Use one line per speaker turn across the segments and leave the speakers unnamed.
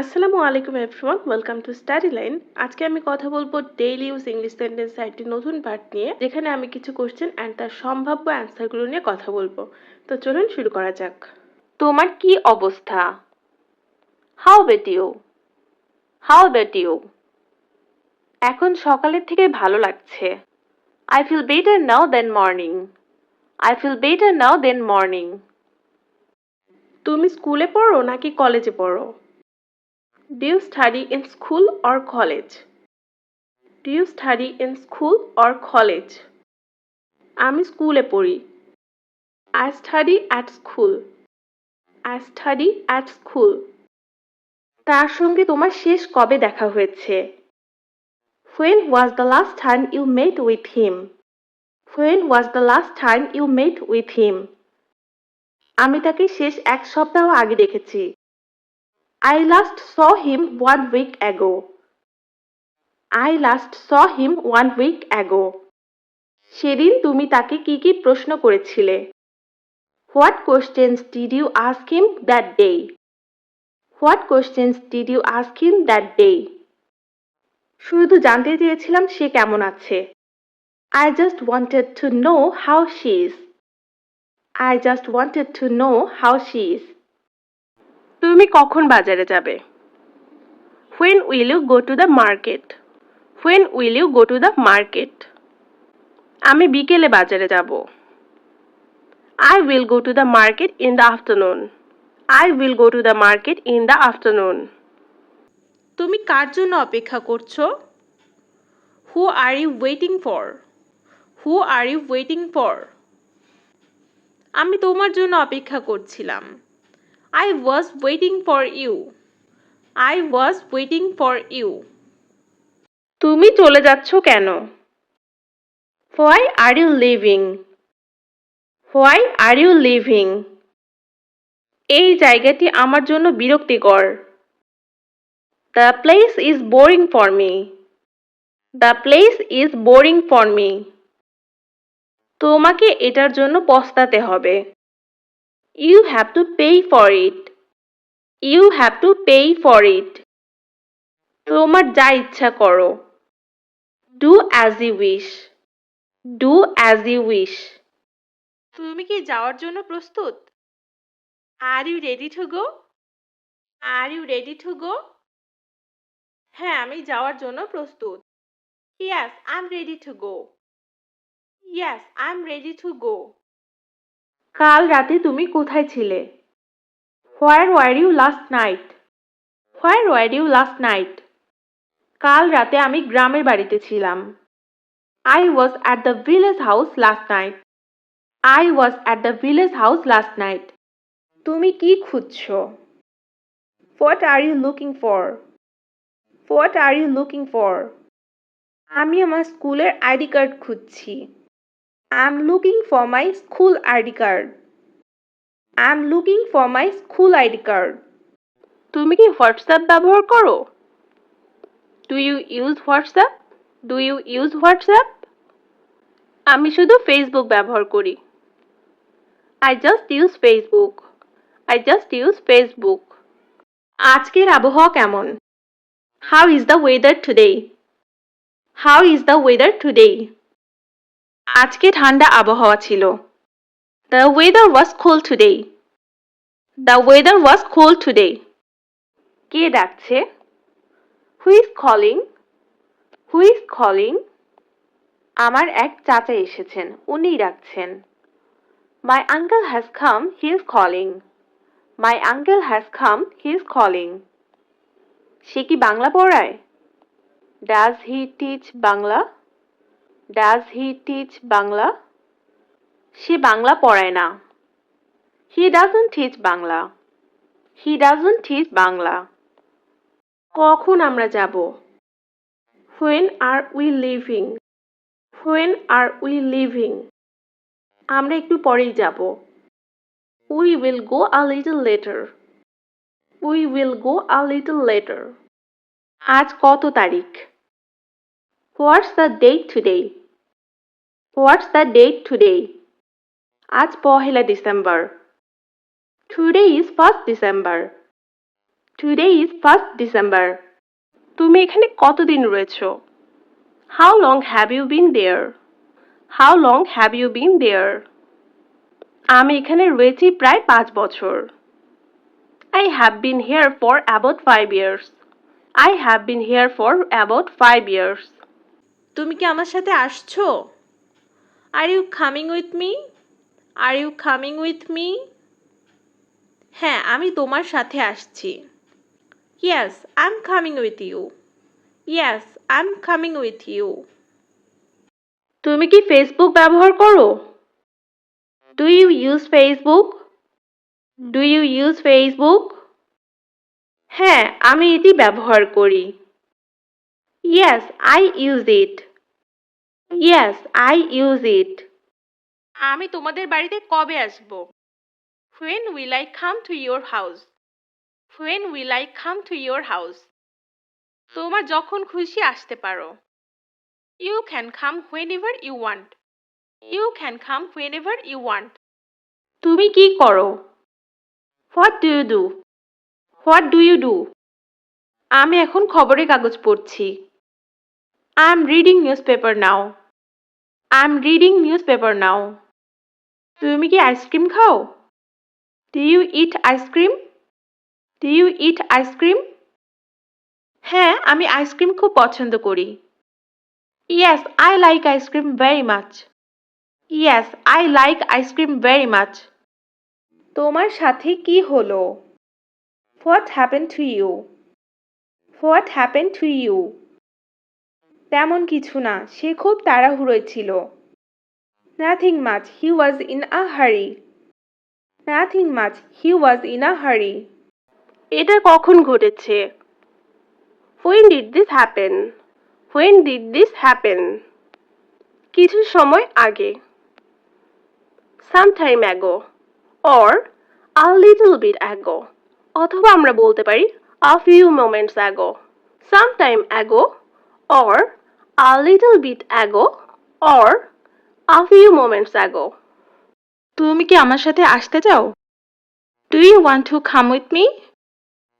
আসসালামু আলাইকুম everyone welcome to Study Line আজকে আমি কথা বলব ডেইলি ইউজ ইংলিশ সেন্টেন্স একটি নতুন পার্ট নিয়ে, যেখানে আমি কিছু কোশ্চেন অ্যান্ড তার সম্ভাব্য অ্যান্সারগুলো নিয়ে কথা বলব। তো চলুন শুরু করা যাক। তোমার কি অবস্থা? ইউ হাউ বেট ইউ এখন সকালের থেকে ভালো লাগছে। I feel better now than morning I feel better now than morning তুমি স্কুলে পড়ো নাকি কলেজে পড়ো? Do you study in school or college? Do you study in school or college? আমি স্কুলে পড়ি I study at school. I study at school. তার সঙ্গে তোমার শেষ কবে দেখা হয়েছে When was the last time you met with him? When was the last time you met with him? আমি তাকে শেষ এক সপ্তাহ আগে দেখেছি I last saw him one week ago. I last saw him one week ago. সেদিন তুমি তাকে কি কি প্রশ্ন করেছিলে What questions did you ask him that day? What questions did you ask him that day? শুধু জানতে চেয়েছিলাম সে কেমন আছে I just wanted to know how she is. I just wanted to know how she is. তুমি কখন বাজারে যাবে When will you go to the market? When will you go to the market? আমি বিকেলে বাজারে যাব I will go to the market in the afternoon. I will go to the market in the afternoon. তুমি কার জন্য অপেক্ষা করছ Who are you waiting for? Who are you waiting for? আমি তোমার জন্য অপেক্ষা করছিলাম I was waiting for you. I was waiting for you. তুমি চলে যাচ্ছ কেন Why are you leaving? Why are you leaving? এই জায়গাটি আমার জন্য বিরক্তিকর The place is boring for me. The place is boring for me. তোমাকে এটার জন্য পস্তাতে হবে You have to pay for it. You have to pay for it. তোমার যা ইচ্ছা করো Do as you wish. Do as you wish. তুমি কি যাওয়ার জন্য প্রস্তুত Are you ready to go? Are you ready to go? হ্যাঁ আমি যাওয়ার জন্য প্রস্তুত Yes, I'm ready to go. Yes, I'm ready to go. কাল রাতে তুমি কোথায় ছিলে? Where were you last night where were you last night কাল রাতে আমি গ্রামের বাড়িতে ছিলাম। I was at the village house last night I was at the village house last night তুমি কি খুঁজছ? What are you looking for what are you looking for আমি আমার স্কুলের আইডি কার্ড খুঁজছি। I'm looking for my school ID card. I'm looking for my school ID card. তুমি কি WhatsApp ব্যবহার করো? Do you use WhatsApp do you use WhatsApp আমি শুধু ফেসবুক ব্যবহার করি। I just use Facebook I just use Facebook আজকের আবহাওয়া কেমন? How is the weather today how is the weather today আজকে ঠান্ডা আবহাওয়া ছিল। The weather was cold today the weather was cold today কে ডাকছে? Who is calling who is calling আমার এক চাচা এসেছেন, উনিই ডাকছেন। My uncle has come he is calling my uncle has come he is calling সে কি বাংলা পড়ায়? Does he teach Bangla does he teach Bangla সে বাংলা পড়ায় না। He doesn't teach Bangla he doesn't teach Bangla কখন আমরা যাব? When are we living when are we living আমরা একটু পরেই যাব। We will go a little later we will go a little later আজ কত তারিখ? What's the date today what's the date today আজ পহেলা December. Today is first December today is first December তুমি এখানে কতদিন রয়েছো? How long have you been there how long have you been there আমি এখানে রয়েছি প্রায় পাঁচ বছর। I have been here for about five years I have been here for about five years তুমি কি আমার সাথে আসছো? Are you coming with me are you coming with me হ্যাঁ আমি তোমার সাথে আসছি। Yes I am coming with you yes I am coming with you তুমি কি ফেসবুক ব্যবহার করো? Do you use Facebook do you use Facebook হ্যাঁ আমি এটি ব্যবহার করি। Yes I use it yes I use it আমি তোমাদের বাড়িতে কবে আসব? When will I come to your house when will I come to your house তোমার যখন খুশি আসতে পারো। You can come whenever you want you can come whenever you want তুমি কি করো? What do you do what do you do আমি এখন খবরের কাগজ পড়ছি। Reading newspaper now I am reading newspaper now তুমি কি আইসক্রিম খাও? Do you eat ice cream do you eat ice cream হ্যাঁ আমি আইসক্রিম খুব পছন্দ করি। Yes I like ice cream very much yes I like ice cream very much তোমার সাথে কি হলো? What happen to you what happen to you তেমন কিছু না, সে খুব তাড়াহুড়োয় ছিল। Nothing much he was in a hurry nothing much he was in a hurry এটা কখন ঘটেছে? When did this happen when did this happen কিছু সময় আগে। Some time ago or a little bit ago অথবা আমরা বলতে পারি a few moments ago some time ago or a little bit ago or a few moments ago তুমি কি আমার সাথে আসতে চাও? Do you want to come with me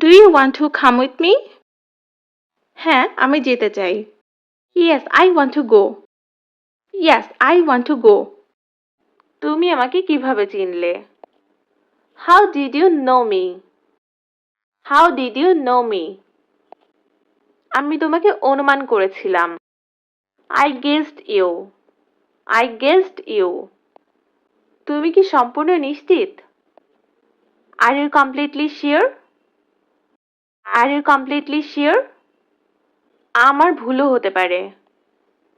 do you want to come with me হ্যাঁ আমি যেতে চাই। Yes I want to go yes I want to go তুমি আমাকে কীভাবে চিনলে? How did you know me how did you know me আমি তোমাকে অনুমান করেছিলাম। I guessed you I guessed you তুমি কি সম্পূর্ণ নিশ্চিত? Are you completely sure are you completely sure আমার ভুলও হতে পারে।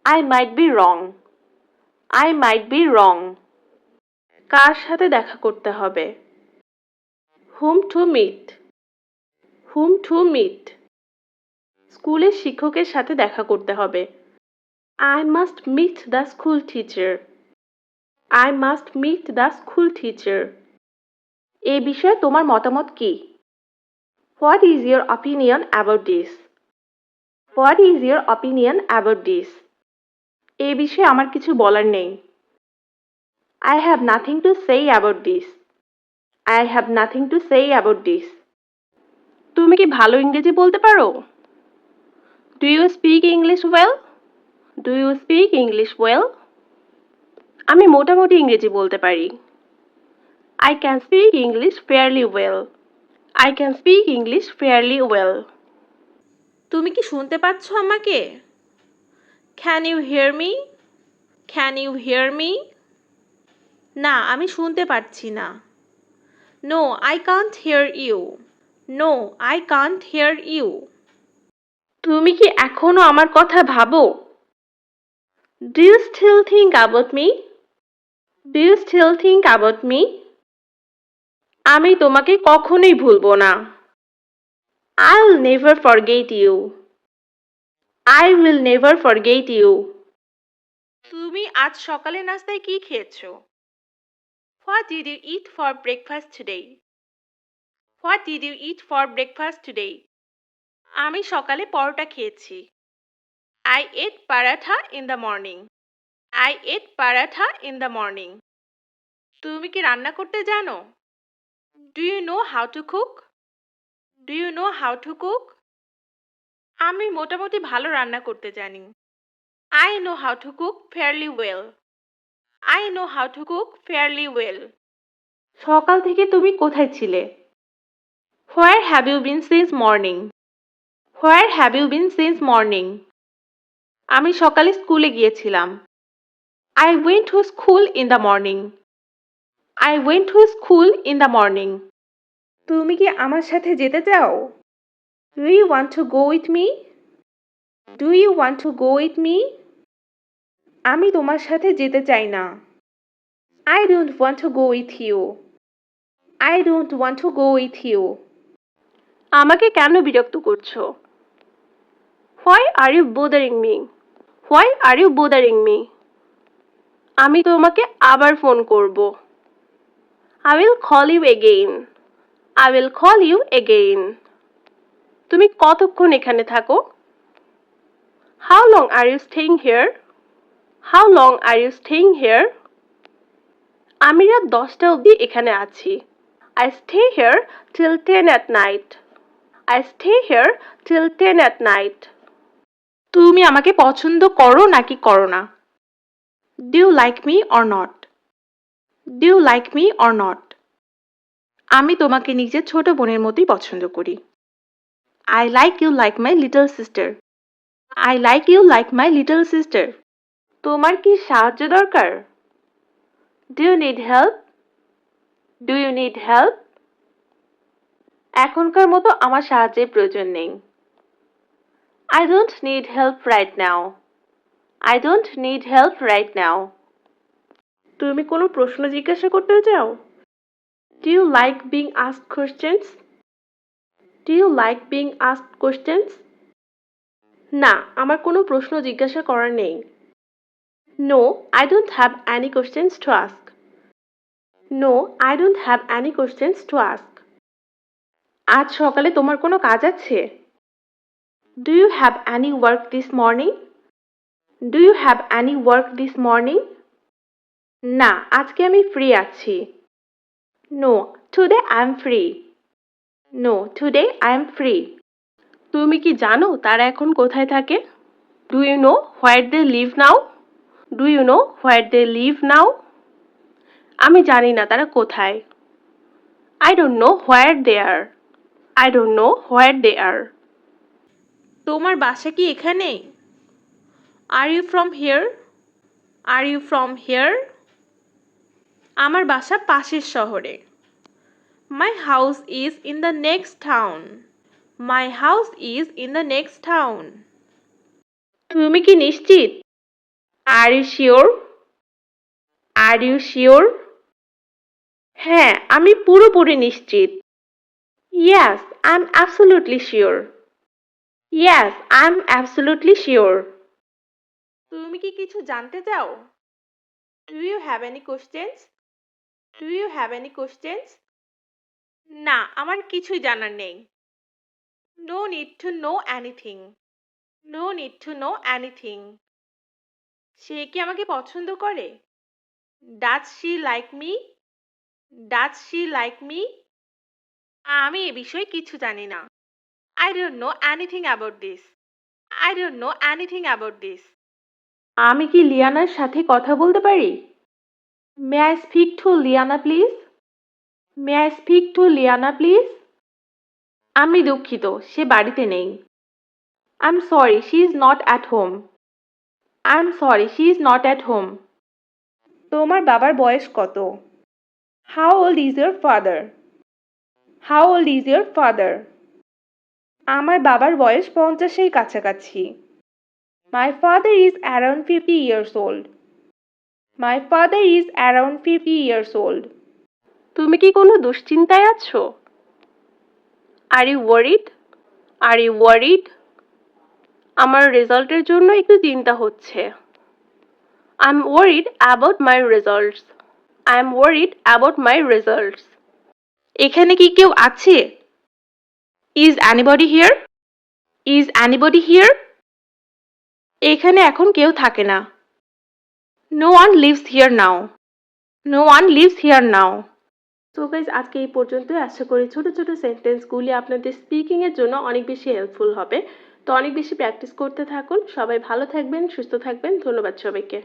I might be wrong I might be wrong কার সাথে দেখা করতে হবে? Hmm to meet hmm to meet স্কুলের শিক্ষকের সাথে দেখা করতে হবে। I must meet the school teacher I must meet the school teacher এ বিষয়ে তোমার মতামত কি? What is your opinion about this what is your opinion about this এ বিষয়ে আমার কিছু বলার নেই। I have nothing to say about this I have nothing to say about this তুমি কি ভালো ইংরেজি বলতে পারো? Do you speak English well do you speak English well আমি মোটামুটি ইংরেজি বলতে পারি। I can speak English fairly well I can speak English fairly well তুমি কি শুনতে পাচ্ছ আমাকে? Can you hear me can you hear me না আমি শুনতে পারছি না। No I can't hear you no I can't hear you তুমি কি এখনও আমার কথা ভাবো? Do you still think about me do you still think about me আমি তোমাকে কখনোই ভুলবো না। Will never forget you I will never forget you তুমি আজ সকালে নাস্তায় কি খেয়েছো? What did you eat for breakfast today what did you eat for breakfast today আমি সকালে পরোটা খেয়েছি। I ate paratha in the morning I ate paratha in the morning তুমি কি রান্না করতে জানো? Do you know how to cook do you know how to cook আমি মোটামুটি ভালো রান্না করতে জানি। I know how to cook fairly well I know how to cook fairly well সকাল থেকে তুমি কোথায় ছিলে? Where have you been since morning where have you been since morning আমি সকালে স্কুলে গিয়েছিলাম। I went to school in the morning I went to school in the morning তুমি কি আমার সাথে যেতে চাও? Do you want to go with me do you want to go with me আমি তোমার সাথে যেতে চাই না। I don't want to go with you I don't want to go with you আমাকে কেন বিরক্ত করছ? Why are you bothering me why are you bothering me আমি তোমাকে আবার ফোন করব। I will call you again I will call you again তুমি কতক্ষণ এখানে থাকো? How long are you staying here how long are you staying here আমি রাত দশটা অবধি এখানে আছি। I stay here till ten at night I stay here till ten at night তুমি আমাকে পছন্দ করো নাকি করো না? Do you like me or not do you like me or not আমি তোমাকে নিজের ছোট বোনের মতোই পছন্দ করি। I like you like my little sister I like you like my little sister তোমার কি সাহায্য দরকার? Do you need help do you need help এখনকার মতো আমার সাহায্যের প্রয়োজন নেই। I don't need help right now I don't need help right now তুমি কোনো প্রশ্ন জিজ্ঞাসা করতে চাও? Do you like being ask questions do you like being ask questions না আমার কোনো প্রশ্ন জিজ্ঞাসা করার নেই। No I don't have any questions to ask no I don't have any questions to ask আজ সকালে তোমার কোনো কাজ আছে? Do you have any work this morning do you have any work this morning না, আজকে আমি ফ্রি আছি। No today I am free no today I am free তুমি কি জানো তারা এখন কোথায় থাকে? Do you know where they live now do you know where they live now আমি জানি না তারা কোথায়। I don't know where they are I don't know where they are তোমার বাসা কি এখানে? Are you from here are you from here আমার বাসা পাশের শহরে। My house is in the next town my house is in the next town তুমি কি নিশ্চিত? Are you sure are you sure হ্যাঁ আমি পুরোপুরি নিশ্চিত। Yes I am absolutely sure yes I am absolutely sure তুমি কি কিছু জানতে চাও? Do you have any questions do you have any questions না, আমার কিছুই জানার নেই। No need to know anything no need to know anything সে কি আমাকে পছন্দ করে? Does she like me does she like me আমি এ বিষয়ে কিছু জানি না। I don't know anything about this I don't know anything about this আমি কি লিয়ানার সাথে কথা বলতে পারি? May I speak to Liana please may I speak to Liana please আমি দুঃখিত, সে বাড়িতে নেই। I am sorry she is not at home I am sorry she is not at home তোমার বাবার বয়স কত? How old is your father how old is your father আমার বাবার বয়স পঞ্চাশের কাছাকাছি। My father is around fifty years old my father is around fifty years old তুমি কি কোনো দুশ্চিন্তায় আছো? Are you worried are you worried আমার রেজাল্টের জন্য একটু চিন্তা হচ্ছে। I am worried about my results I am worried about my results এখানে কি কেউ আছে? Is anybody here is anybody here এখানে এখন কেউ থাকে না। No one lives here now no one lives here now তো গাইজ আজকে এই পর্যন্তই। আশা করি ছোট ছোট সেন্টেন্সগুলি আপনাদের স্পিকিংয়ের জন্য অনেক বেশি হেল্পফুল হবে। তো অনেক বেশি প্র্যাকটিস করতে থাকুন। সবাই ভালো থাকবেন, সুস্থ থাকবেন। ধন্যবাদ সবাইকে।